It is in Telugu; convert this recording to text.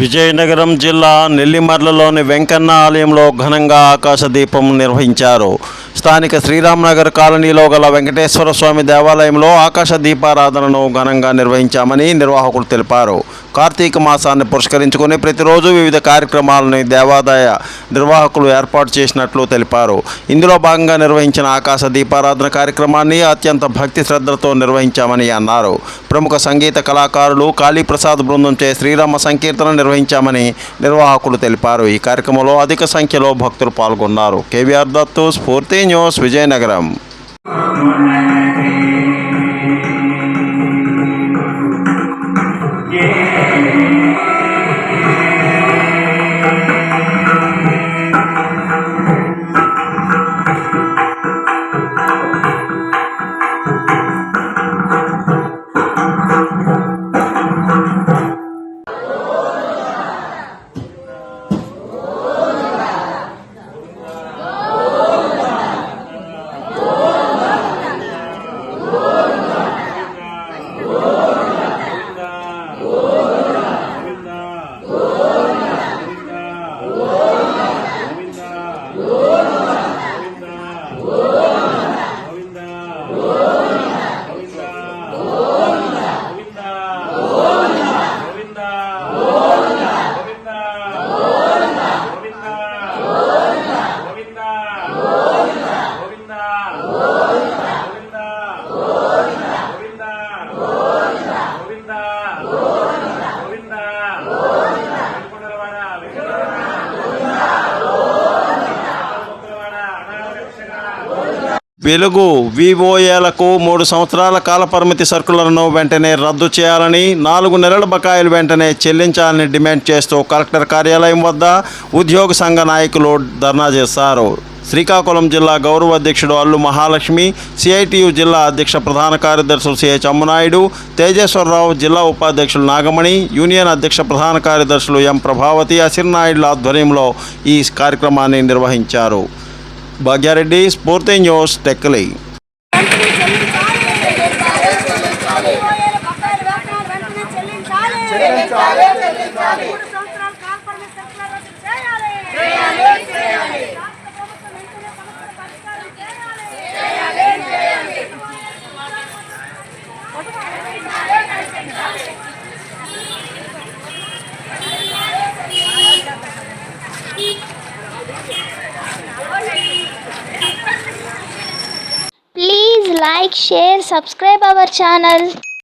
విజయనగరం జిల్లా నెల్లిమర్లలోని వెంకన్న ఆలయంలో ఘనంగా ఆకాశ దీపం నిర్వహించారు. స్థానిక శ్రీరామ్నగర్ కాలనీలో గల వెంకటేశ్వర స్వామి దేవాలయంలో ఆకాశ దీపారాధనను ఘనంగా నిర్వహించామని నిర్వాహకులు తెలిపారు. కార్తీక మాసాన్ని పురస్కరించుకుని ప్రతిరోజు వివిధ కార్యక్రమాలను దేవాదాయ నిర్వాహకులు ఏర్పాటు చేసినట్లు తెలిపారు. ఇందులో భాగంగా నిర్వహించిన ఆకాశ దీపారాధన కార్యక్రమాన్ని అత్యంత భక్తి శ్రద్ధలతో నిర్వహించామని అన్నారు. ప్రముఖ సంగీత కళాకారులు కాళీప్రసాద్ బృందంచే శ్రీరామ సంకీర్తన నిర్వహించామని నిర్వాహకులు తెలిపారు. ఈ కార్యక్రమంలో అధిక సంఖ్యలో భక్తులు పాల్గొన్నారు. కేవీఆర్ దత్తు స్ఫూర్తి న్యూస్ విజయనగరం. వెలుగు వివోఏలకు మూడు సంవత్సరాల కాలపరిమితి సరుకులను వెంటనే రద్దు చేయాలని నాలుగు నెలల బకాయిలు వెంటనే చెల్లించాలని డిమాండ్ చేస్తూ కలెక్టర్ కార్యాలయం వద్ద ఉద్యోగ సంఘ నాయకులు ధర్నా చేశారు. శ్రీకాకుళం జిల్లా గౌరవ అధ్యక్షుడు అల్లు మహాలక్ష్మి సిఐటియు జిల్లా అధ్యక్ష ప్రధాన కార్యదర్శులు సిహెచ్ అమ్మునాయుడు తేజేశ్వరరావు జిల్లా ఉపాధ్యక్షులు నాగమణి యూనియన్ అధ్యక్ష ప్రధాన కార్యదర్శులు ఎం ప్రభావతి అసిర్నాయుడుల ఆధ్వర్యంలో ఈ కార్యక్రమాన్ని నిర్వహించారు. భాగ్యారెడ్డి స్ఫూర్తి న్యూస్ టెక్కలి వెంటనే చెల్లించాలి. Like, share, subscribe our channel.